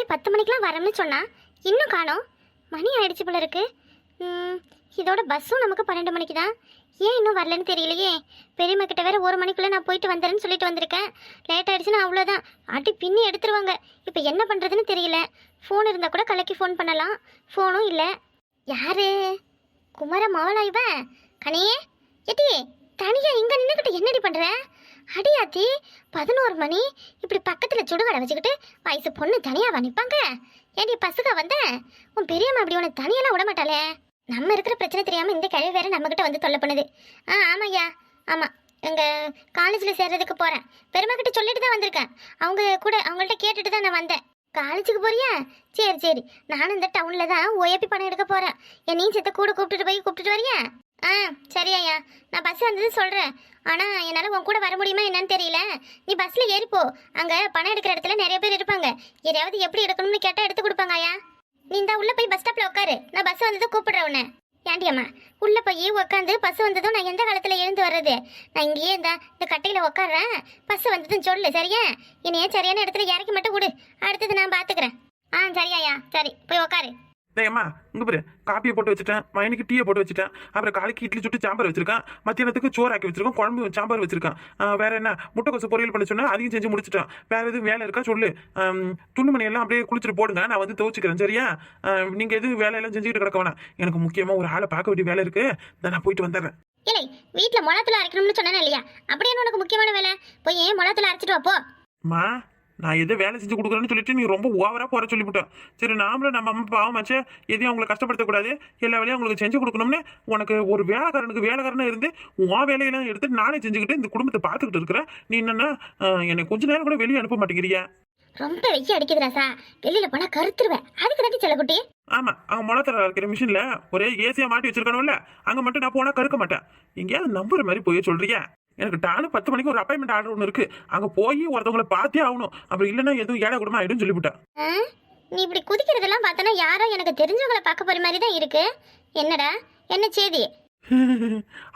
காலை பத்து மணிக்கெலாம் வரேன்னு சொன்னா இன்னும் காணோம். மணி ஆயிடுச்சு போல இருக்கு. இதோட பஸ்ஸும் நமக்கு பன்னெண்டு மணிக்கு தான். ஏன் இன்னும் வரலன்னு தெரியலையே. பெரியம்மா கிட்ட வேற ஒரு மணிக்குள்ளே நான் போயிட்டு வந்துடுறேன்னு சொல்லிட்டு வந்திருக்கேன். லேட் ஆயிடுச்சுன்னா அவ்வளோதான் அடி பின்னி எடுத்துருவாங்க. இப்போ என்ன பண்ணுறதுன்னு தெரியல. ஃபோன் இருந்தால் கூட கலைக்கு ஃபோன் பண்ணலாம். ஃபோனும் இல்லை. யாரு? குமார மவளா இவன்? கனியே எட்டி தனியாக இங்கே நின்றுக்கிட்ட என்னடி பண்ணுறேன் அடியாத்தி பதினோரு மணி. இப்படி பக்கத்தில் சுடுகடை வச்சுக்கிட்டு வயசு பொண்ணு தனியாக நிப்பாங்க? ஏன்டி பசுக வந்த? உன் பெரியம்மா அப்படி உனக்கு தனியெல்லாம் விட மாட்டாளே நம்ம இருக்கிற பிரச்சனை தெரியாமல் இந்த கிழவி வேற நம்மகிட்ட வந்து தொல்லை பண்ணுது. ஆ ஆமாய்யா. ஆமாம் எங்கள் காலேஜில் சேர்றதுக்கு போகிறேன் பெருமைக்கிட்ட சொல்லிட்டு தான் வந்திருக்கேன். அவங்க கூட அவங்கள்ட்ட கேட்டுட்டு தான் நான் வந்தேன். காலேஜுக்கு போறியா? சரி சரி. நானும் இந்த டவுனில் தான் ஓஏபி பணம் எடுக்க போகிறேன் என்னையும் சேர்த்து கூட கூப்பிட்டுட்டு போய் கூப்பிட்டுட்டு வரியா? ஆ சரியாய்யா நான் பஸ் வந்தது சொல்கிறேன் ஆனால் என்னால் உன் கூட வர முடியுமா என்னன்னு தெரியல. நீ பஸ்ஸில் ஏறிப்போ அங்கே பணம் எடுக்கிற இடத்துல நிறைய பேர் இருப்பாங்க. எதையாவது எப்படி எடுக்கணும்னு கேட்டால் எடுத்து கொடுப்பாங்க ஐயா. நீ இந்த உள்ளே போய் பஸ் ஸ்டாப்பில் உட்காரு. நான் பஸ் வந்ததும் கூப்பிடுறேன் உன்னை. ஏண்டியம்மா உள்ளே போய் உட்காந்து பஸ் வந்ததும் நான் எந்த காலத்தில் எழுந்து வர்றது? நான் இங்கேயே இந்த இந்த கட்டையில் உட்காடுறேன் பஸ் வந்ததும் சொல்லு சரியா? என்னையே சரியான இடத்துல இறக்கி மட்டும் விடு. அடுத்தது நான் பார்த்துக்கிறேன் ஆ சரியாயா சரி போய் உட்காரு. டேய்மா இங்க பாரு. காப்பியை போட்டு வச்சுட்டேன் மைனுக்கு டீயை போட்டு வச்சுட்டேன். அப்புறம் காலைக்கு இட்லி சுட்டு சாம்பார் வச்சிருக்கேன். மத்தியானத்துக்கு சோறு ஆக்கி வச்சிருக்கேன் குழம்பு சாம்பார் வச்சிருக்கேன். வேற என்ன? முட்டைக்கோசு பொரியல் பண்ண சொன்னா அதையும் செஞ்சு முடிச்சிட்டேன். வேற எதுவும் வேலை இருக்கா சொல்லு. எல்லாம் அப்படியே குளிச்சுட்டு போடுங்க. நான் வந்து துவச்சிக்கிறேன் சரியா? ஆ, நீங்க எதுவும் வேலையெல்லாம் செஞ்சுக்கிட்டு கிடக்க வேணாம். எனக்கு முக்கியமா ஒரு ஆளை பார்க்க வேண்டிய வேலை இருக்கு. இதை நான் போயிட்டு வந்துடுறேன். இல்லை வீட்டில் முளத்துல அரைக்கணும்னு சொன்னேன் இல்லையா? அப்படியே உனக்கு முக்கியமான வேலை? போய் ஏன் முளத்துல அரைச்சிட்டு வா போ. மா நான் எதோ வேலை செஞ்சு கொடுக்குறேன்னு சொல்லிட்டு நீ ரொம்ப ஓவரா போற சொல்லிவிட்டேன். சரி நாமளும் நம்ம அம்மா பாவமாச்சே எதையும் அவங்களை கஷ்டப்படுத்தக்கூடாது. எல்லா வேலையும் அவங்களுக்கு செஞ்சு கொடுக்கணும்னு உனக்கு ஒரு வேலைக்காரனுக்கு வேலைக்காரனா இருந்து உன் வேலையெல்லாம் எடுத்து நானே செஞ்சுக்கிட்டு இந்த குடும்பத்தை பார்த்துக்கிட்டு இருக்கிறேன். நீ என்னன்னா என்னை கொஞ்ச நேரம் கூட வெளியே அனுப்ப மாட்டேங்கிறியா? ரொம்ப வெய்ய அடிக்குது ராசா வெளியில போனா கருத்துருவேன். அதுக்கு தாண்டி செல்லக்குட்டி ஆமா அங்க முளத்தர இருக்கிற மிஷின்ல ஒரே ஏசியா மாட்டி வச்சிருக்கணும்ல அங்க மட்டும் நான் போனா கருக்க மாட்டேன். எங்கேயாவது நம்புற மாதிரி போய் சொல்றியா? எனக்கு டானு பத்து மணிக்கு ஒரு அப்பாயின்மெண்ட் ஆர்டர் ஒன்று இருக்கு. அங்க போய் ஒருத்தவங்கள பார்த்தே ஆகணும். அப்படி இல்லைன்னா எதுவும் ஏழை குடும்பம் ஆயிடும் சொல்லிவிட்டேன்? நீ இப்படி குதிக்கிறதெல்லாம் பார்த்தனா யாரோ எனக்கு தெரிஞ்சவங்கள பார்க்க போற மாதிரி தான் இருக்கு. என்னடா? என்ன செய்தி?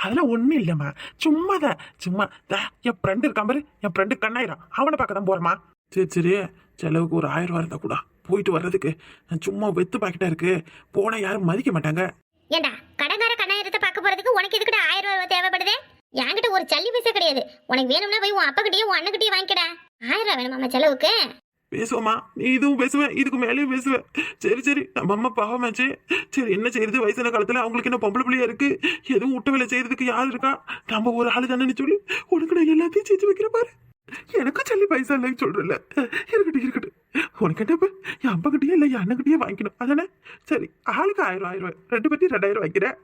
அதெல்லாம் ஒண்ணும் இல்லைம்மா. சும்மா தான் சும்மா தா, என் ஃப்ரெண்டு இருக்கான் பாரு. என் ஃப்ரெண்டு கண்ணாயிரம் அவனை பார்க்க தான் போறேம்மா. சரி சரி. செலவுக்கு ஒரு ஆயிரம் ரூபா இருந்தா கூட. போயிட்டு வர்றதுக்கு. நான் சும்மா வெத்து பாக்கிட்டா இருக்கு. போனா யாரும் மதிக்க மாட்டாங்க. ஏண்டா கடங்கார கண்ணாயிரத்தை பார்க்க போறதுக்கு உனக்கு எதுக்குடா ஆயிரம் ரூபாய் தேவைப்படுது? என்கிட்ட ஒரு சல்லி பைசா கிடையாது. உனக்கு வேணும்னா போய் உன் அப்பா உன் அண்ணகிட்டயும் வாங்கிக்கடா. ஆயிரம் ரூபாய் வேணுமாம்மா செலவுக்கு? பேசுவோமா நீ இதுவும் பேசுவேன் இதுக்கு மேலேயும் பேசுவேன் சரி சரி. நம்ம அம்மா பாவமாச்சே. சரி என்ன செய்யறது வயசான காலத்துல அவங்களுக்கு என்ன பொம்பளை பிள்ளையா இருக்கு? எதுவும் விட்ட வேலை செய்யறதுக்கு யார் இருக்கா? நம்ம ஒரு ஆளு தானே சொல்லி. உனக்கு நான் எல்லாத்தையும் செஞ்சு வைக்கிறேன் பாரு. எனக்கும் சொல்லி பைசா இல்லைன்னு சொல்றல இருக்கட்டும் இருக்கட்டும். உனக்கு என்ன என் அப்பகிட்டயே இல்லை என் அண்ணன் வாங்கிக்கணும். அதானே? சரி ஆளுக்கு ஆயிரம் ஆயிரம் ரெண்டு பத்தி ரெண்டாயிரம் வாங்கிக்கிறேன்.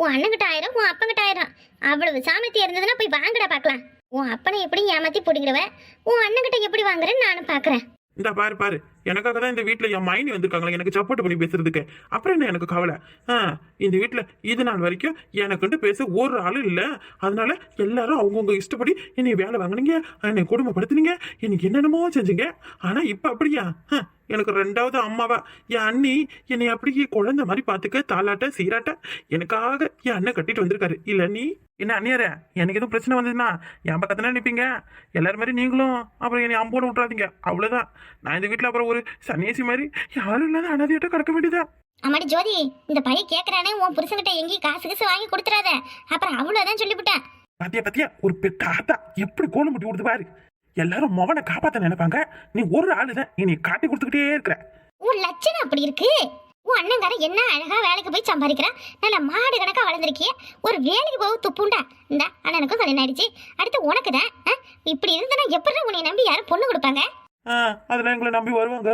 உன் அண்ணங்கிட்ட ஆயிரம் உன் அப்பங்கிட்ட ஆயிரம். அவ்வளவு சாமர்த்தியம் இருந்ததுன்னா போய் வாங்கடா பார்க்கலாம். உன் அப்பனை எப்படி ஏமாத்தி பிடிங்கிடுவ உன் அண்ணங்கிட்ட எப்படி வாங்குறேன்னு நானும் பாக்குறேன் இந்த பாரு பாரு. எனக்காக தான் இந்த வீட்டில் என் மைனி வந்திருக்காங்களே எனக்கு சப்போர்ட் பண்ணி பேசுறதுக்கு. அப்புறம் என்ன எனக்கு கவலை? ஆ இந்த வீட்டில் இது நாள் வரைக்கும் எனக்குன்ட்டு பேச ஒரு ஆளும் இல்லை. அதனால எல்லாரும் அவங்கவுங்க இஷ்டப்படி என்னை வேலை வாங்கினீங்க என்னை குடும்பப்படுத்துனீங்க எனக்கு என்னென்னமோ செஞ்சீங்க. ஆனால் இப்போ அப்படியா? எனக்கு ரெண்டாவது அம்மாவா? என் அண்ணி என்னை அப்படியே குழந்தை மாதிரி பார்த்துக்க தாளாட்ட சீராட்ட எனக்காக என் அண்ணன் கட்டிட்டு வந்திருக்காரு. இல்லை நீ? என்ன அண்ணியாரே எனக்கு எதுவும் பிரச்சனை வந்ததுன்னா என் பக்கத்துல நிற்பீங்க எல்லாரும் மாதிரி நீங்களும் அப்புறம் என்னை அம்போடு விட்றாதீங்க அவ்வளோதான் நான் இந்த வீட்டில் அப்புறம் ஒரு சன்னியாசி மாதிரி. யாரும் இல்லாத அனாதையிட்ட கிடக்க வேண்டியதா அம்மாடி ஜோதி இந்த பையன் கேட்கறானே உன் புருஷன்கிட்ட எங்கேயும் காசு காசு வாங்கி கொடுத்துறாத அப்புறம் அவ்வளோதான் சொல்லிவிட்டேன் பாத்தியா பாத்தியா ஒரு பெத்த ஆத்தா எப்படி கோலம் முட்டி கொடுத்து பாரு. எல்லாரும் மவனை காப்பாத்த நினைப்பாங்க. நீ ஒரு ஆளு தான் நீ காட்டி கொடுத்துக்கிட்டே இருக்கிற. உன் லட்சணம் அப்படி இருக்கு. உன் அண்ணங்கார என்ன அழகா வேலைக்கு போய் சம்பாதிக்கிறான் நல்ல மாடு கணக்கா வளர்ந்துருக்கிய. ஒரு வேலைக்கு போக துப்புண்டா? இந்த அண்ணனுக்கும் கல்யாணம் ஆயிடுச்சு. அடுத்து உனக்கு தான் இப்படி இருந்தனா எப்படி உன்னை நம்பி யாரும் பொண்ணு கொடுப்பாங்க? ஆ, அதெல்லாம் எங்களை நம்பி வருவாங்க.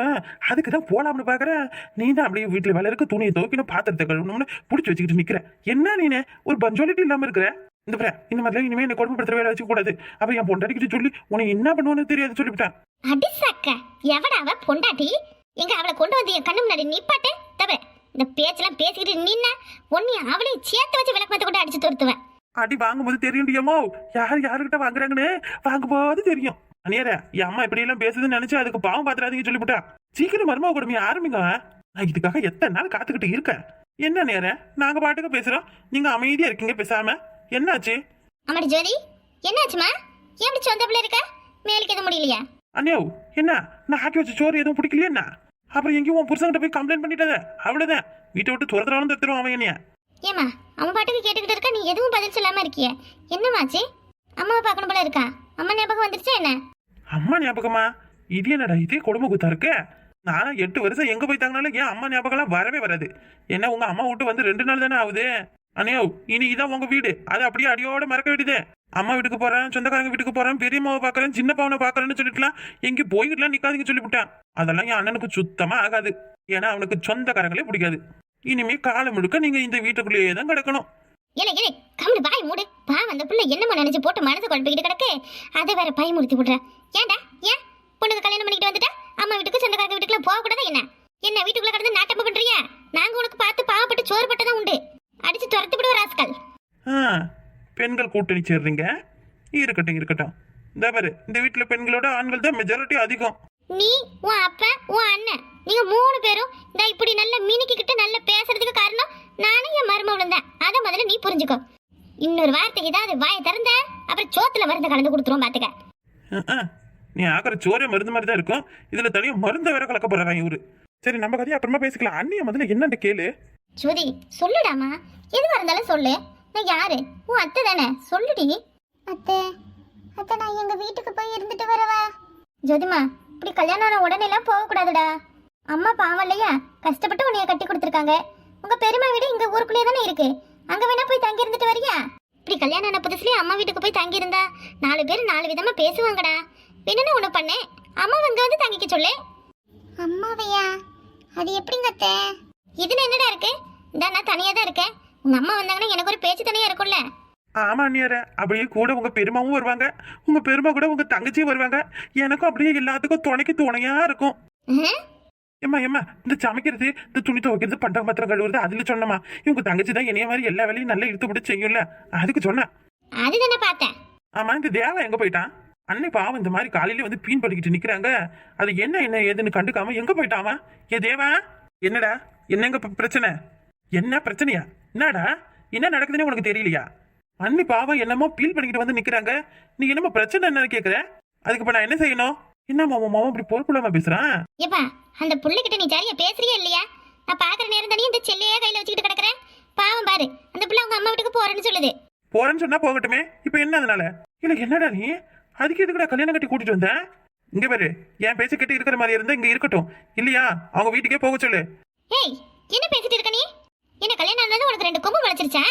அதுக்கு தான் போலாம்னு பார்க்குறேன் நீ தான் அப்படியே வீட்டில் வேலை இருக்கு துணியை துவைக்கணும் பாத்திரத்தை கழுவணும்னு பிடிச்சி வச்சுக்கிட்டு நிற்கிற என்ன நீனு? ஒரு பஞ்சுவாலிட்டி இல்லாமல் இருக்கிற? இந்த பாரு இந்த மாதிரிலாம் இனிமேல் என்னை கொடுமைப்படுத்துற வேலை வச்சுக்க கூடாது. அப்போ என் பொண்டாட்டிக்கிட்ட சொல்லி உனக்கு என்ன பண்ணுவோன்னு தெரியாது சொல்லிவிட்டேன். அடிசாக்க எவடாவ பொண்டாட்டி? எங்க அவளை கொண்டு வந்து என் கண்ணு முன்னாடி நிப்பாட்டு? தவிர இந்த பேச்செல்லாம் பேசிக்கிட்டு நின்ன உன்னை அவளையும் சேர்த்து வச்சு விளக்கு மத்த கொண்டு அடிச்சு துரத்துவேன். அடி வாங்கும்போது தெரியுண்டியமோ யார் யாருக்கிட்ட வாங்குறாங்கன்னு? வாங்கும்போது தெரியும். அனியார என் அம்மா இப்படி எல்லாம் பேசுதுன்னு நினைச்சு அதுக்கு பாவம் பாத்துறாதீங்க சொல்லிவிட்டா சீக்கிரம் மருமக கொடுமையை ஆரம்பிங்க. நான் இதுக்காக எத்தனை நாள் காத்துக்கிட்டு இருக்கேன். என்ன நேரம் நாங்க பாட்டுக்கு பேசுறோம். நீங்க அமைதியா இருக்கீங்க பேசாம. என்னாச்சு? அம்மாடி ஜோதி என்னாச்சுமா ஏன் இப்படி சொந்த பிள்ளை இருக்க? மேலுக்கு எதுவும் முடியலையா? அண்ணியோ என்ன? நான் ஆக்கி வச்ச சோறு எதுவும் பிடிக்கலையா என்ன? அப்புறம் எங்கேயும் உன் புருஷன்கிட்ட போய் கம்ப்ளைண்ட் பண்ணிட்டாத? அவ்வளவுதான். வீட்டை விட்டு துரத்துறாலும் துரத்துருவான் அவன் என்னைய. ஏமா அவன் பாட்டுக்கு கேட்டுக்கிட்டு இருக்கா? நீ எதுவும் பதில் சொல்லாம இருக்கிய? என்னமாச்சு அம்மாவை பார்க்கணும் போல இருக்கா? அம்மா ஞாபகம் வந்துருச்சா என்ன? அம்மா ஞாபகமா? இது என்னடா இதே கொடுமை குத்தா இருக்கு? நான் எட்டு வருஷம் எங்க போய் தங்கினாலும் ஏன் அம்மா ஞாபகம்லாம் வரவே வராது? என்ன உங்க அம்மா விட்டு வந்து ரெண்டு நாள் தானே ஆகுது? அண்ணே இனி இதான் உங்க வீடு. அது அப்படியே அடியோட மறக்க வேண்டியது. அம்மா வீட்டுக்கு போறேன் சொந்தக்காரங்க வீட்டுக்கு போறேன் பெரியம்மாவை பாக்குறேன் சின்ன பவனை பாக்குறேன்னு சொல்லிட்டுலாம் எங்க போய்கிட்டலாம் நிக்காதீங்க சொல்லிவிட்டேன். அதெல்லாம் என் அண்ணனுக்கு சுத்தமா ஆகாது. ஏன்னா அவனுக்கு சொந்தக்காரங்களே பிடிக்காது. இனிமே காலம் முழுக்க நீங்க இந்த வீட்டுக்குள்ளேயே தான் கிடக்கணும். என்ன இல்லை கம்முடு பாய் மூடு. பா அந்த பிள்ளை என்னமோ நினைச்சு போட்டு மனசை குழப்பிக்கிட்டு கிடக்கு. அதை வேற பயமுறுத்தி விடுற. ஏன்டா? ஏன்? பொண்ணுக்கு கல்யாணம் பண்ணிக்கிட்டு வந்துட்டா? அம்மா வீட்டுக்கு சொந்தக்காரங்க வீட்டுக்குலாம் போக என்ன? என்ன வீட்டுக்குள்ள கடந்து நாட்டம் பண்றிய? நாங்க உனக்கு பார்த்து பாவப்பட்டு சோறு பட்டதான் உண்டு. அடிச்சு துரத்து விடுவோம் ராஸ்கல். ஆ பெண்கள் கூட்டணி சேர்றீங்க. இருக்கட்டும் இருக்கட்டும். இந்த பாரு இந்த வீட்டில் பெண்களோட ஆண்கள் தான் மெஜாரிட்டி அதிகம். நீ உன் அப்பா உன் அண்ணன். நீங்க மூணு பேரும் இந்த இப்படி நல்ல மினுக்கிக்கிட்டு நல்ல பேசுறதுக்கு காரணம் நானும் என் மருமகளும் தான். அதை முதல்ல நீ புரிஞ்சுக்கோ. இன்னொரு வார்த்தைக்கு ஏதாவது வாயை திறந்த அப்புறம் சோத்துல மருந்து கலந்து கொடுத்துருவோம் பாத்துக்க. நீ ஆக்கிற சோறே மருந்து மாதிரி தான் இருக்கும். இதுல தனியா மருந்த வேற கலக்க போறாங்க இவரு? சரி நம்ம கதையை அப்புறமா பேசிக்கலாம். அண்ணிய முதல்ல என்னன்னு கேளு. ஜோதி சொல்லுடாமா. எதுவா இருந்தாலும் சொல்லு. நான் யாரு? உன் அத்தை தானே. சொல்லுடி. அத்தை அத்தை நான் எங்க வீட்டுக்கு போய் இருந்துட்டு வரவா? ஜோதிமா இப்படி கல்யாணம் ஆன உடனே எல்லாம் போக கூடாதுடா அம்மா பாவம் இல்லையா? கஷ்டப்பட்டு உன்னைய கட்டி கொடுத்துருக்காங்க. உங்க பெருமை வீடு இங்க ஊருக்குள்ளேயே தானே இருக்கு. அங்க வேணா போய் தங்கி இருந்துட்டு வரியா? இப்படி கல்யாணம் ஆன புதுசுலயே அம்மா வீட்டுக்கு போய் தங்கி இருந்தா நாலு பேர் நாலு விதமா பேசுவாங்கடா. வேணும்னு ஒண்ணு பண்ணேன் அம்மா அங்க வந்து தங்கிக்க சொல்லு. அம்மாவையா? அது எப்படிங்க அத்தை? இதுல என்னடா இருக்கு? இந்த நான் தனியா தான் இருக்கேன். உங்க அம்மா வந்தாங்கன்னா எனக்கு ஒரு பேச்சு தனியா இருக்கும்ல. ஆமா அண்ணியார. அப்படியே கூட உங்க பெருமாவும் வருவாங்க. உங்க பெருமா கூட உங்க தங்கச்சியும் வருவாங்க. எனக்கும் அப்படியே எல்லாத்துக்கும் துணைக்கு துணையா இருக்கும். ஏம்மா ஏம்மா இந்த சமைக்கிறது இந்த துணி துவைக்கிறது பண்டம் பத்திரம் கழுவுறது அதுல சொன்னமா இவங்க தங்கச்சி தான் என்னைய மாதிரி எல்லா வேலையும் நல்லா இழுத்து பிடிச்சி செய்யும்ல. அதுக்கு சொன்னேன் அதுதானே பார்த்தேன். ஆமா இந்த தேவா எங்க போயிட்டான்? அன்னை பாவம் இந்த மாதிரி காலையில வந்து பீன் பண்ணிக்கிட்டு நிக்கிறாங்க. அது என்ன என்ன ஏதுன்னு கண்டுக்காம எங்க போயிட்டாமா ஏ தேவா என்னடா? என்னங்க பிரச்சனை? என்ன பிரச்சனையா? என்னடா? என்ன நடக்குதுன்னு உனக்கு தெரியலையா? அன்னி பாவம் என்னமோ பீல் பண்ணிக்கிட்டு வந்து நிக்கிறாங்க. நீ என்னமோ பிரச்சனை என்னன்னு கேக்குற? அதுக்கு இப்ப நான் என்ன செய்யணும்? என்ன மாமா மாமா இப்படி பொறுப்புலாம பேசுறான்? ஏப்பா அந்த புள்ளைகிட்ட நீ சரியா பேசுறியா இல்லையா? நான் பாக்குற நேரம் தானே இந்த செல்லையே கையில வச்சுக்கிட்டு கிடக்குறேன் பாவம் பாரு அந்த பிள்ளை அவங்க அம்மா வீட்டுக்கு போறேன்னு சொல்லுது. போறேன்னு சொன்னா போகட்டுமே. இப்ப என்ன அதனால? இல்ல என்னடா நீ? அதுக்கு எதுக்குடா கல்யாணம் கட்டி கூட்டிட்டு வந்த? இங்க பாரு என் பேச்சு கட்டி இருக்கிற மாதிரி இருந்தா இங்க இருக்கட்டும். இல்லையா? அவங்க வீட்டுக்கே போக சொல்லு. ஏய் என்ன பேசிட்டு இருக்க நீ? என்ன கல்யாணம் ஆனது உனக்கு ரெண்டு கொம்பு முளைச்சிருச்சா?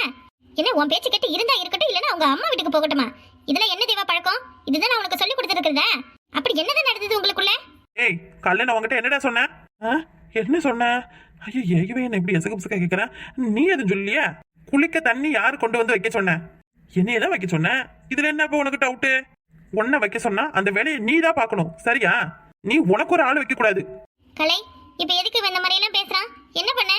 என்ன உன் பேச்சு கேட்டு இருந்தா இருக்கட்டும் இல்லனா அவங்க அம்மா வீட்டுக்கு போகட்டுமா? இதெல்லாம் என்ன தேவா பழக்கம்? இதுதான் நான் உனக்கு சொல்லி கொடுத்துருக்கிறதா? அப்படி என்னதான் நடந்தது உங்களுக்குள்ள? ஏய் கல்யாணம் அவங்ககிட்ட என்னடா சொன்ன? ஆ? என்ன சொன்ன? ஐயோ ஏகவே என்ன இப்படி எசக புசக்க கேட்கிறேன் நீ எதுவும் சொல்லியா குளிக்க தண்ணி யார் கொண்டு வந்து வைக்க சொன்ன? என்னைய தான் வைக்க சொன்ன? இதுல என்ன இப்ப உனக்கு டவுட்டு உன்னை வைக்க சொன்னா அந்த வேலையை நீ தான் பார்க்கணும் சரியா? நீ உனக்கு ஒரு ஆள் வைக்க கூடாது. கலை இப்ப எதுக்கு இந்த மாதிரி எல்லாம் பேசுறான்? என்ன பண்ண?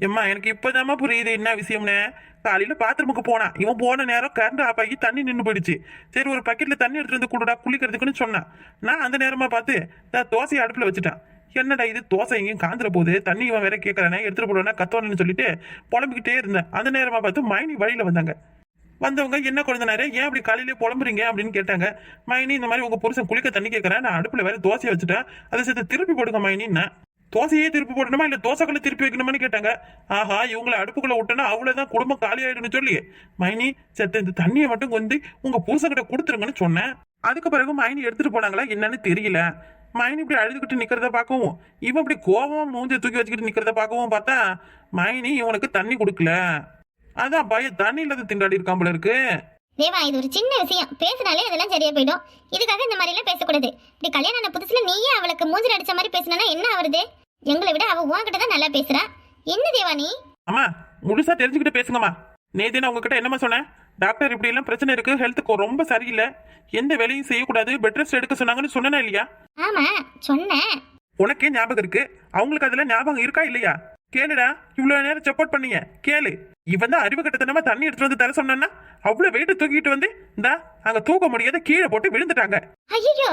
எம்மா எனக்கு இப்போதாம்மா புரியுது. என்ன விஷயம்னு? காலையில் பாத்ரூமுக்கு போனான் இவன் போன நேரம் கரண்ட் ஆஃப் ஆகி தண்ணி நின்று போயிடுச்சு. சரி ஒரு பக்கெட்டில் தண்ணி எடுத்துட்டு வந்து கொடுடா குளிக்கிறதுக்குன்னு சொன்னான். நான் அந்த நேரமாக பார்த்து நான் தோசையை அடுப்பில் வச்சுட்டான். என்னடா இது? தோசை எங்கேயும் காந்துற போகுது. தண்ணி இவன் வேற கேட்கறானே எடுத்துட்டு போடுவேன்னா கத்தோன்னு சொல்லிட்டு புலம்பிக்கிட்டே இருந்தேன். அந்த நேரமா பார்த்து மைனி வழியில வந்தாங்க. வந்தவங்க என்ன குழந்தைனாரு ஏன் அப்படி காலையிலே புலம்புறீங்க? அப்படின்னு கேட்டாங்க. மைனி இந்த மாதிரி உங்க புருஷன் குளிக்க தண்ணி கேட்கறேன் நான் அடுப்புல வேற தோசையை வச்சுட்டேன். அதை சேர்த்து திருப்பி போடுங்க மைனின்னு. தோசையே திருப்பி போடணுமா? இல்லை தோசைக்குள்ள திருப்பி வைக்கணுமான்னு கேட்டாங்க. ஆஹா இவங்கள அடுப்புக்குள்ள விட்டனா அவ்வளவுதான் குடும்பம் காலி ஆயிடும்னு சொல்லி. மைனி செத்த இந்த தண்ணியை மட்டும் கொண்டு உங்க பூசக்கிட்ட கொடுத்துருங்கன்னு சொன்னேன். அதுக்கு பிறகு மைனி எடுத்துட்டு போனாங்களா என்னன்னு தெரியல. மைனி இப்படி அழுதுகிட்டு நிக்கிறத பார்க்கவும் இவன் இப்படி கோவமா மூஞ்ச தூக்கி வச்சுக்கிட்டு நிக்கிறத பார்க்கவும் பார்த்தா மைனி இவனுக்கு தண்ணி கொடுக்கல. அதான் பய தண்ணி இல்லாத திண்டாடி இருக்கான் போல இருக்கு. தேவா இது ஒரு சின்ன விஷயம். பேசினாலே அதெல்லாம் சரியா போயிடும். இதுக்காக இந்த மாதிரி எல்லாம் பேசக்கூடாது. இப்படி கல்யாணம் புதுசுல நீயே அவளுக்கு மூஞ்சில் அடிச்ச மாதிரி பேசினா என்ன ஆவறது? எங்களை விட அவ உன்கிட்ட தான் நல்லா பேசுறா. என்ன தேவா நீ? அம்மா முழுசா தெரிஞ்சுக்கிட்டு பேசுங்கம்மா. நேத்தே நான் உங்ககிட்ட என்னம்மா சொன்னேன்? டாக்டர் இப்படி எல்லாம் பிரச்சனை இருக்கு ஹெல்த்துக்கு ரொம்ப சரியில்லை. எந்த வேலையும் செய்யக்கூடாது பெட் ரெஸ்ட் எடுக்க சொன்னாங்கன்னு சொன்னேனா இல்லையா? ஆமா சொன்னேன். உனக்கே ஞாபகம் இருக்கு? அவங்களுக்கு அதுல ஞாபகம் இருக்கா இல்லையா? கேளுடா இவ்வளவு நேரம் சப்போர்ட் பண்ணீங்க கேளு. இவன் தான் அறிவு கட்டத்தனமா தண்ணி எடுத்துட்டு வந்து தர சொன்னா அவ்வளவு வெயிட் தூக்கிட்டு வந்து இந்தா அங்க தூக்க முடியாத கீழே போட்டு விழுந்துட்டாங்க. ஐயோ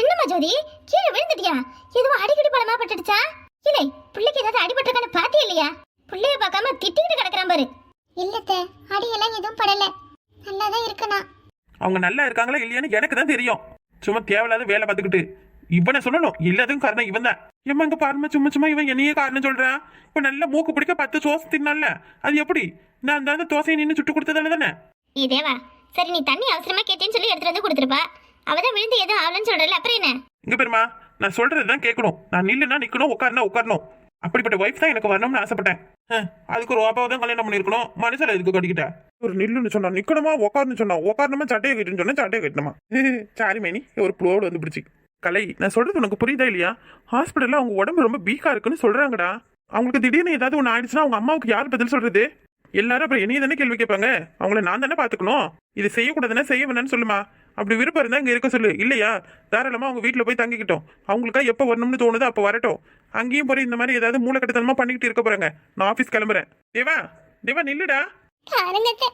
என்னம்மா ஜோதி? கீழே விழுந்துட்டியா? எதுவும் அடிக்கடி பலமா பட்டுடுச்சா இல்லை பிள்ளைக்கு ஏதாவது அடிபட்டிருக்கான்னு பாத்தியா இல்லையா? பிள்ளைய பார்க்காம திட்டிக்கிட்டு கிடக்குறான் பாரு. இல்லத்த அடியெல்லாம் எதுவும் படல. நல்லா தான் இருக்கனா அவங்க நல்லா இருக்காங்களா இல்லையான்னு எனக்கு தான் தெரியும். சும்மா தேவையில்லாத வேலை பார்த்துக்கிட்டு. இவனை சொல்லணும். எல்லாத்துக்கும் காரணம் இவன் தான் ஏம்மா இங்க பாருமா சும்மா சும்மா இவன் என்னையே காரணம் சொல்றான் இப்ப நல்ல மூக்கு பிடிக்க பத்து தோசை தின்னால அது எப்படி? நான் அந்த தோசையை நின்று சுட்டு கொடுத்ததால தானே? ஏ தேவா சரி நீ தண்ணி அவசரமா கேட்டேன்னு சொல்லி எடுத்துட்டு வந்து கொடுத்துருப்பா அவதான் விழுந்து ஏதோ ஆகலன்னு சொல்றல அப்புறம் என்ன? இங்க பெருமா நான் சொல்றதுதான் கேட்கணும். நான் நில்லுனா நிக்கணும் உட்காருனா உட்காரணும். அப்படிப்பட்ட ஒய்ஃப் தான் எனக்கு வரணும்னு ஆசைப்பட்டேன். அதுக்கு ஒரு ஓப்பாவை தான் கல்யாணம் பண்ணிருக்கணும் மனுஷன் இதுக்கு கட்டிக்கிட்ட? ஒரு நில்லுன்னு சொன்னா நிக்கணுமா உட்காருன்னு சொன்னா உட்காரணுமா சட்டையை கட்டுன்னு சொன்னா சட்டையை கட்டணுமா? சாரி மேனி ஒரு ப்ளோடு வந்து பிடிச்சி கலை நான் சொல்றது உனக்கு புரியுதா இல்லையா? ஹாஸ்பிட்டல்ல அவங்க உடம்பு ரொம்ப வீக்கா இருக்குன்னு சொல்றாங்கடா. அவங்களுக்கு திடீர்னு ஏதாவது ஒன்று ஆயிடுச்சுன்னா அவங்க அம்மாவுக்கு யார் பதில் சொல்றது? எல்லாரும் அப்புறம் என்னைய தானே கேள்வி கேட்பாங்க? அவங்கள நான் தானே பாத்துக்கணும் இது செய்யக்கூடாதுன்னா செய்ய வேணாம்னு சொல்லுமா? அப்படி விருப்பம் இருந்தா இங்க இருக்க சொல்லு. இல்லையா? தாராளமா அவங்க வீட்டுல போய் தங்கிக்கிட்டோம். அவங்களுக்கா எப்ப வரணும்னு தோணுதோ அப்ப வரட்டும். அங்கேயும் போய் இந்த மாதிரி ஏதாவது மூளைக்கட்டத்தனமா பண்ணிக்கிட்டு இருக்க போறாங்க. நான் ஆபீஸ் கிளம்புறேன். தேவா தேவா நில்லுடா. பாருங்கத்த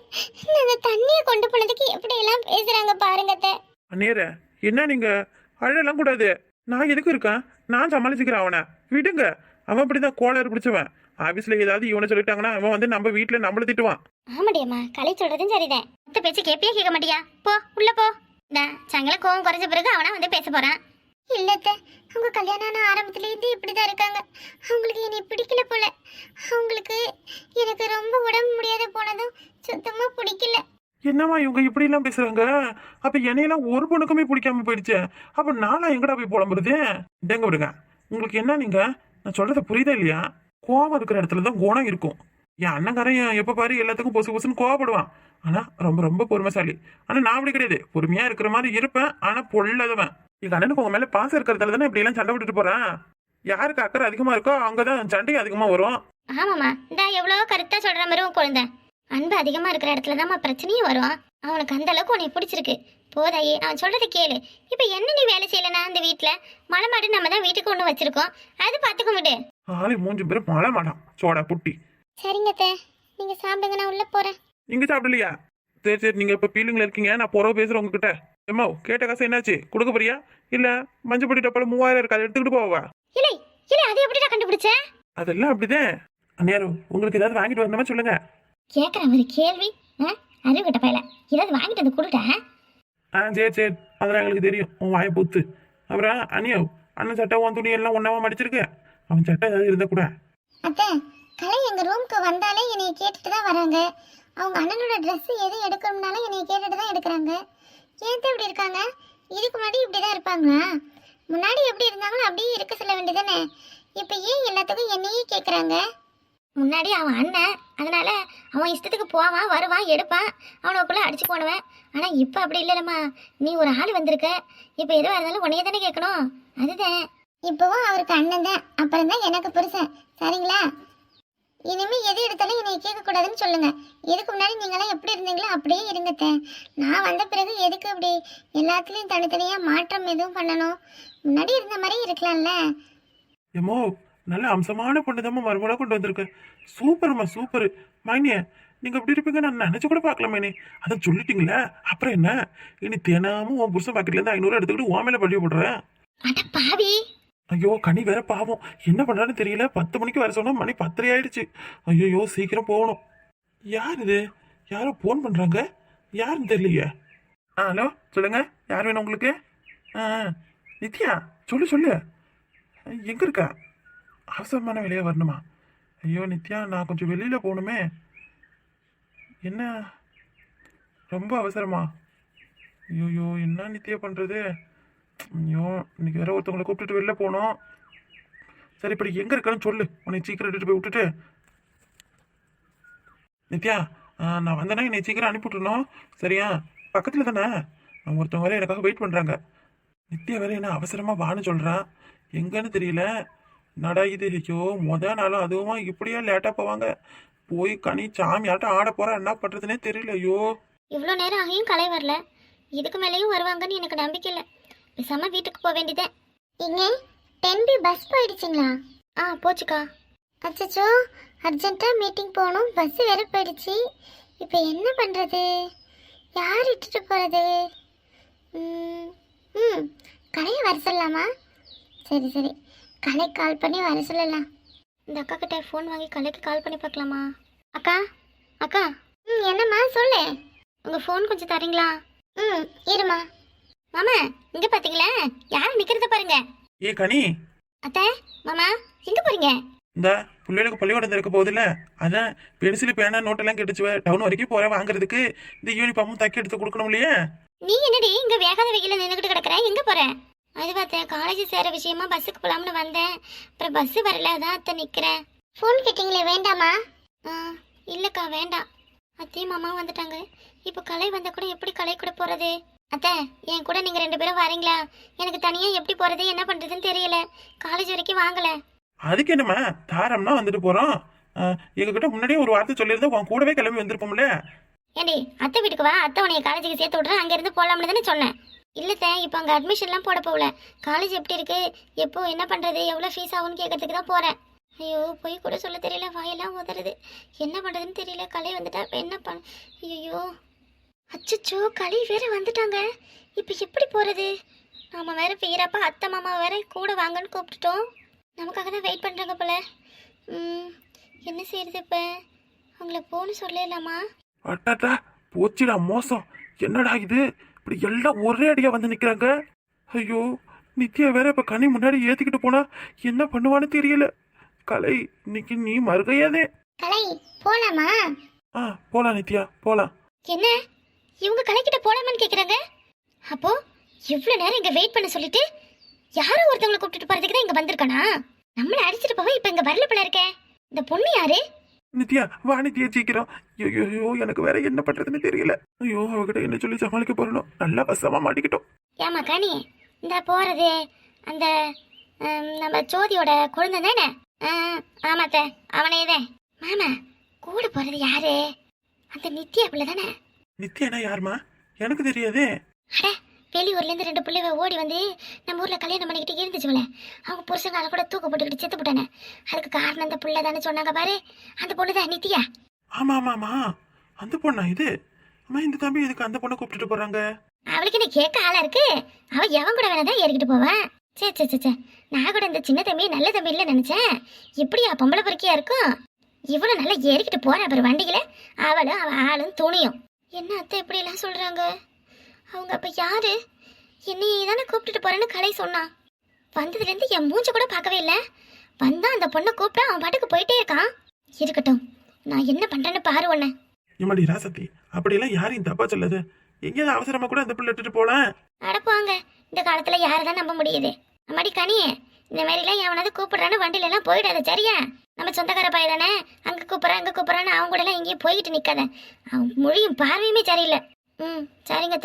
அந்த தண்ணியை கொண்டு போனதுக்கு எப்படி எல்லாம் பேசுறாங்க பாருங்கத்த என்ன நீங்க? அழலாம் கூடாது. நான் எதுக்கு இருக்கேன்? நான் சமாளிச்சுக்கிறேன் அவனை. விடுங்க. அவன் அப்படிதான் கோளாறு பிடிச்சவன். ஆபீஸ்ல ஏதாவது இவனை சொல்லிட்டாங்கன்னா அவன் வந்து நம்ம வீட்டுல நம்மள திட்டுவான். ஆமாடியம்மா கலை சொல்றதும் சரிதான். மத்த பேச்சு கேப்பியா கேட்க மாட்டியா? போ உள்ள போ. இந்த சங்கல கோவம் குறைஞ்ச பிறகு அவனா வந்து பேச போறான். இல்லத்த அவங்க கல்யாணம் ஆன ஆரம்பத்துல இருந்து இப்படிதான் இருக்காங்க. அவங்களுக்கு என்னை பிடிக்கல போல. அவங்களுக்கு எனக்கு ரொம்ப உடம்பு முடியாத போனதும் சுத்தமா பிடிக்கல. என்னம்மா இவங்க இப்படி எல்லாம் பேசுறாங்க? அப்ப என்னையெல்லாம் ஒரு பொண்ணுக்குமே பிடிக்காம போயிடுச்சு. அப்ப நானா எங்கடா போய் புலம்புறது? டேங்க விடுங்க. உங்களுக்கு என்ன நீங்க? நான் சொல்றது புரியுதா இல்லையா? கோவம் இருக்கிற இடத்துல தான் குணம் இருக்கும். என் அண்ணங்காரன் எப்ப பாரு எல்லாத்துக்கும் பொசு பொசுன்னு கோவப்படுவான். ஆனா ரொம்ப ரொம்ப பொறுமைசாலி. ஆனா நான் அப்படி கிடையாது. பொறுமையா இருக்கிற மாதிரி இருப்பேன். ஆனா பொல்லாதவன். எங்க அண்ணனுக்கு உங்க மேல பாசம் இருக்கிறதால தானே இப்படி எல்லாம் சண்டை விட்டுட்டு போறேன் யாருக்கு அக்கறை அதிகமா இருக்கோ அங்கதான் சண்டை அதிகமா வரும். ஆமாம்மா. இந்த எவ்வளோ கருத்தா சொல்ற மாதிரி உன் குழந்தை. அன்பு அதிகமா இருக்கிற இடத்துல தான் பிரச்சனையும் வரும். அவனுக்கு அந்த அளவுக்கு உன்னை பிடிச்சிருக்கு. போதாயே அவன் சொல்றதை கேளு. இப்ப என்ன நீ வேலை செய்யலனா அந்த வீட்ல? மலை மாடு நம்ம தான் வீட்டுக்கு ஒண்ணு வச்சிருக்கோம். அது பாத்துக்க விடு. ஆளு மூஞ்சி பேர் மழை மாட்டான் சோடா புட்டி. சரிங்க அத்தை. நீங்க சாப்பிடுங்க நான் உள்ள போறேன். நீங்க சாப்பிடலையா? சரி சரி நீங்க இப்ப ஃபீலிங்ல இருக்கீங்க நான் புறவு பேசுறேன் உங்ககிட்ட. ஏம்மா கேட்ட காசு என்னாச்சு? கொடுக்க போறியா? இல்ல மஞ்சள் பொடி டப்பால மூவாயிரம் இருக்கு அதை எடுத்துக்கிட்டு போவா இல்லை இல்லை அது எப்படிடா கண்டுபிடிச்ச? அதெல்லாம் அப்படிதான். அந்நேரம் உங்களுக்கு ஏதாவது வாங்கிட்டு வரணுமா சொல்லுங்க. கேக்குற மாதிரி கேள்வி அறிவு கிட்ட பையல. ஏதாவது வாங்கிட்டு வந்து கொடுட்டேன் ஆ சரி சரி. அதெல்லாம் எங்களுக்கு தெரியும். உன் வாயை பொத்து. அப்புறம் அனியோ அண்ணன் சட்டை உன் துணி எல்லாம் ஒன்னாவா மடிச்சிருக்க. அவன் சட்டை ஏதாவது இருந்தா கூட. அத்தை கலை எங்க ரூமுக்கு வந்தாலே என்னை கேட்டுட்டு தான் வராங்க. அவங்க அண்ணனோட ட்ரெஸ்ஸு எது எடுக்கணும்னாலும் என்னை கேட்டுட்டு தான் எடுக்கிறாங்க. ஏன் தான் இப்படி இருக்காங்க? இதுக்கு முன்னாடி இப்படி தான் இருப்பாங்களா? முன்னாடி எப்படி இருந்தாங்களோ அப்படியே இருக்க சொல்ல வேண்டியதானே இப்போ ஏன் எல்லாத்துக்கும் என்னையே கேட்குறாங்க முன்னாடி அவன் அண்ணன் அதனால அவன் இஷ்டத்துக்கு போவான் வருவான் எடுப்பான் அவனுக்குள்ளே அடிச்சு போனவன் ஆனால் இப்போ அப்படி இல்லைல்லம்மா நீ ஒரு ஆள் வந்திருக்க. இப்போ எதுவாக இருந்தாலும் உன்னையே தானே கேட்கணும் அதுதான். இப்போவும் அவருக்கு அண்ணன் தான். அப்புறம் தான் எனக்கு புருஷன். சரிங்களா? இனிமே எது எடுத்தாலும் என்னை கேட்க கூடாதுன்னு சொல்லுங்க. இதுக்கு முன்னாடி நீங்களாம் எப்படி இருந்தீங்களோ அப்படியே இருங்கத்த. நான் வந்த பிறகு எதுக்கு இப்படி எல்லாத்துலயும் தனித்தனியா மாற்றம் எதுவும் பண்ணணும்? முன்னாடி இருந்த மாதிரி இருக்கலாம்ல. ஏமோ நல்ல அம்சமான பொண்ணு தான் மறுமலை கொண்டு வந்திருக்க. சூப்பர்மா சூப்பர். மைனிய நீங்க இப்படி இருப்பீங்க நான் நினைச்சு கூட பார்க்கல மேனே. அதான் சொல்லிட்டீங்களே அப்புறம் என்ன? இனி தினமும் உன் புருஷன் பாக்கெட்ல இருந்து ஐநூறு எடுத்துக்கிட்டு மேல பள்ளி போடுறேன் அட பாவி! ஐயோ கனி வேற பாவம். என்ன பண்ணுறான்னு தெரியல. பத்து மணிக்கு வர சொன்னா மணி பத்தரை ஆயிடுச்சு. ஐயோ சீக்கிரம் போகணும். யார் இது? யாரோ ஃபோன் பண்றாங்க? யாருன்னு தெரியலையே. ஆ ஹலோ சொல்லுங்க. யார் வேணும் உங்களுக்கு? ஆ நித்யா சொல்லு சொல்லு. எங்க இருக்கா? அவசரமான வெளியே வரணுமா? ஐயோ நித்யா நான் கொஞ்சம் வெளியில போகணுமே. என்ன? ரொம்ப அவசரமா? ஐயோ என்ன நித்யா பண்றது? ஐயோ இன்னைக்கு வேற ஒருத்தவங்களை கூப்பிட்டுட்டு வெளில போனோம். சரி இப்படி எங்க இருக்கன்னு சொல்லு. உன்னை சீக்கிரம் எடுத்துட்டு போய் விட்டுட்டு. நித்யா நான் வந்தேன்னா என்னை சீக்கிரம் அனுப்பிவிட்டுருணும் சரியா? பக்கத்துல தானே? ஒருத்தவங்க வேற எனக்காக வெயிட் பண்றாங்க. நித்யா வேற என்ன அவசரமா வான்னு சொல்றான் எங்கன்னு தெரியல. நடா இது? ஐயோ முத நாளும் அதுவும் இப்படியா லேட்டா போவாங்க. போய் கனி சாமியாட்டம் ஆட போறா என்ன பண்றதுனே தெரியல. ஐயோ. இவ்வளோ நேரம் ஆகியும் கலை வரல. இதுக்கு மேலேயும் வருவாங்கன்னு எனக்கு நம்பிக்கை இல்லை. பேசாம வீட்டுக்கு போக வேண்டியதேன் இங்க டென்பி பஸ் போயிடுச்சுங்களா? ஆ போச்சுக்கா. அச்சச்சோ அர்ஜென்ட்டாக மீட்டிங் போகணும். பஸ் வேற போயிடுச்சு. இப்போ என்ன பண்ணுறது யார் இட்டுட்டு போகிறது ம் ம் கலையை வர சொல்லலாமா? சரி சரி. கலை கால் பண்ணி வர சொல்லலாம். இந்த அக்கா கிட்ட ஃபோன் வாங்கி கலைக்கு கால் பண்ணி பார்க்கலாமா? அக்கா அக்கா. ம் என்னம்மா சொல்லு. உங்கள் ஃபோன் கொஞ்சம் தரீங்களா? ம் இருமா மாமா இங்க பாத்தீங்களா? யாரும் நிக்கிறத பாருங்க. ஏ கனி. அத்தை மாமா எங்க போறீங்க? இந்த பிள்ளைகளுக்கு பள்ளிக்கூடம் இருக்க போகுதுல்ல? அதான் பென்சில் பேனா நோட்டெல்லாம் கிடைச்சு டவுன் வரைக்கும் போறேன் வாங்குறதுக்கு. இந்த யூனிஃபார்மும் தக்கி எடுத்து கொடுக்கணும் இல்லையா? நீ என்னடி இங்க வேகாத வெயில நின்னுகிட்டு கிடக்குற? எங்க போற? அது பார்த்தேன் காலேஜ் சேர விஷயமா பஸ்ஸுக்கு போலாம்னு வந்தேன். அப்புறம் பஸ் வரல அதான் அத்தை நிக்கிறேன் ஃபோன் கேட்டிங்களே வேண்டாமா? ஆ இல்லக்கா வேண்டாம். அத்தையும் மாமாவும் வந்துட்டாங்க. இப்போ கலை வந்தா கூட எப்படி கலை கூட போறது? அத்தை என் கூட நீங்க ரெண்டு பேரும் வரீங்களா? எனக்கு தனியா எப்படி போறது என்ன பண்றதுன்னு தெரியல. காலேஜ் வரைக்கும் வாங்கல. அதுக்கு என்னம்மா? தாரம்னா வந்துட்டு போறோம். அஹ், எங்ககிட்ட முன்னாடியே ஒரு வார்த்தை சொல்லியிருந்தா உன் கூடவே கிளம்பி வந்திருப்போம்ல? ஏண்டி அத்தை வீட்டுக்கு வா. அத்தை உன்னை காலேஜுக்கு சேர்த்து விட்றேன் அங்க இருந்து போலாம்னு தானே சொன்னேன். இல்லத்த இப்போ அங்கே அட்மிஷன்லாம் போட போகல. காலேஜ் எப்படி இருக்கு? எப்போ என்ன பண்றது? எவ்வளோ ஃபீஸ் ஆகும்னு கேட்கறதுக்கு தான் போறேன். ஐயோ போய் கூட சொல்ல தெரியல. வாயெல்லாம் உதறுது. என்ன பண்றதுன்னு தெரியல. கலை வந்துட்டா இப்போ என்ன பண்ண ஐயோ அச்சச்சோ களி வேற வந்துட்டாங்க. இப்போ எப்படி போறது? நாம வேற வீரப்பா அத்தை மாமா வேற கூட வாங்கன்னு கூப்பிட்டுட்டோம். நமக்காக தான் வெயிட் பண்றாங்க போல. ம், என்ன செய்யறது இப்போ? அவங்கள போன்னு சொல்லிடலாமா அட்டாட்டா போச்சுடா மோசம். என்னடா இது? இப்படி எல்லாம் ஒரே அடியா வந்து நிக்கிறாங்க. ஐயோ நித்யா வேற இப்ப கனி முன்னாடி ஏத்திக்கிட்டு போனா என்ன பண்ணுவான்னு தெரியல. கலை இன்னைக்கு நீ மறுகையாதே. கலை போலாமா? ஆ போலாம் நித்யா போலாம். என்ன? இவங்க கலைக்கிட்ட போலாமான்னு கேக்குறாங்க. அப்போ இவ்வளவு நேரம் இங்க வெயிட் பண்ண சொல்லிட்டு யாரோ ஒருத்தவங்களை கூப்பிட்டுட்டு போறதுக்கு தான் இங்க வந்திருக்கானா? நம்மள அடிச்சிட்டு போக இப்ப இங்க வரல போல இருக்கே. இந்த பொண்ணு யாரு? நித்யா வா நித்யா சீக்கிரம். ஐயோ எனக்கு வேற என்ன பண்றதுன்னு தெரியல. ஐயோ அவகிட்ட என்ன சொல்லி சமாளிக்க போறணும் நல்லா வசமா மாட்டிக்கிட்டோம். ஏமா கனி இந்த போறது அந்த நம்ம ஜோதியோட குழந்தை தானே? ஆமாத்த அவனே தான். மாமா கூட போறது யாரு? அந்த நித்யா பிள்ளை தானே? நித்யானா யாருமா? எனக்கு தெரியாதே. வெளியூர்ல இருந்து ரெண்டு பிள்ளைங்க ஓடி வந்து நம்ம ஊர்ல கல்யாணம் பண்ணிக்கிட்டு இருந்துச்சுல அவங்க புருஷங்கால கூட தூக்கு போட்டுக்கிட்டு செத்து போட்டானே. அதுக்கு காரணம் அந்த பிள்ளை தானே சொன்னாங்க பாரு. அந்த பொண்ணுதான் நித்யா. ஆமா ஆமா ஆமா. அந்த பொண்ணா இது? அம்மா இந்த தம்பி இதுக்கு அந்த பொண்ணை கூப்பிட்டுட்டு போறாங்க? அவளுக்கு என்ன கேட்க ஆளா இருக்கு? அவ எவன் கூட வேணாதான் ஏறிக்கிட்டு போவான் சே சே சே, சே. நான் கூட இந்த சின்ன தம்பி நல்ல தம்பி இல்ல நினைச்சேன். இப்படியா பொம்பளை பொறுக்கியா இருக்கும்? இவளும் நல்லா ஏறிக்கிட்டு போறா பாரு வண்டியில. அவளும் அவ ஆளும் துணியும். என்ன அத்தை இப்படி எல்லாம் சொல்றாங்க? அவங்க அப்ப யாரு? என்னையே தானே கூப்பிட்டுட்டு போறேன்னு கலை சொன்னான் வந்ததுல இருந்து என் மூஞ்ச கூட பார்க்கவே இல்ல. வந்தா அந்த பொண்ணை கூப்பிட்டா அவன் பாட்டுக்கு போயிட்டே இருக்கான். இருக்கட்டும் நான் என்ன பண்றேன்னு பாரு உன்னை. எம்மாடி ராசத்தி அப்படியெல்லாம் யாரையும் தப்பா சொல்லாது. எங்கேயாவது அவசரமா கூட அந்த பிள்ளை இட்டுட்டு போலாம். அடப்பாங்க இந்த காலத்துல யாரதான் நம்ப முடியுது. அம்மாடி கனியே இந்த மாதிரிலாம் எவனாவது கூப்பிடுறான்னு வண்டியில போயிடாத சரியா? நம்ம சொந்தக்கார பையன் தானே? அங்கே கூப்பிட்றான் அங்கே கூப்பிட்றான்னு அவங்க கூட எல்லாம் எங்கேயும் போய்கிட்டு நிற்காத அவன் மொழியும் பார்வையுமே சரியில்லை. ம் சரிங்க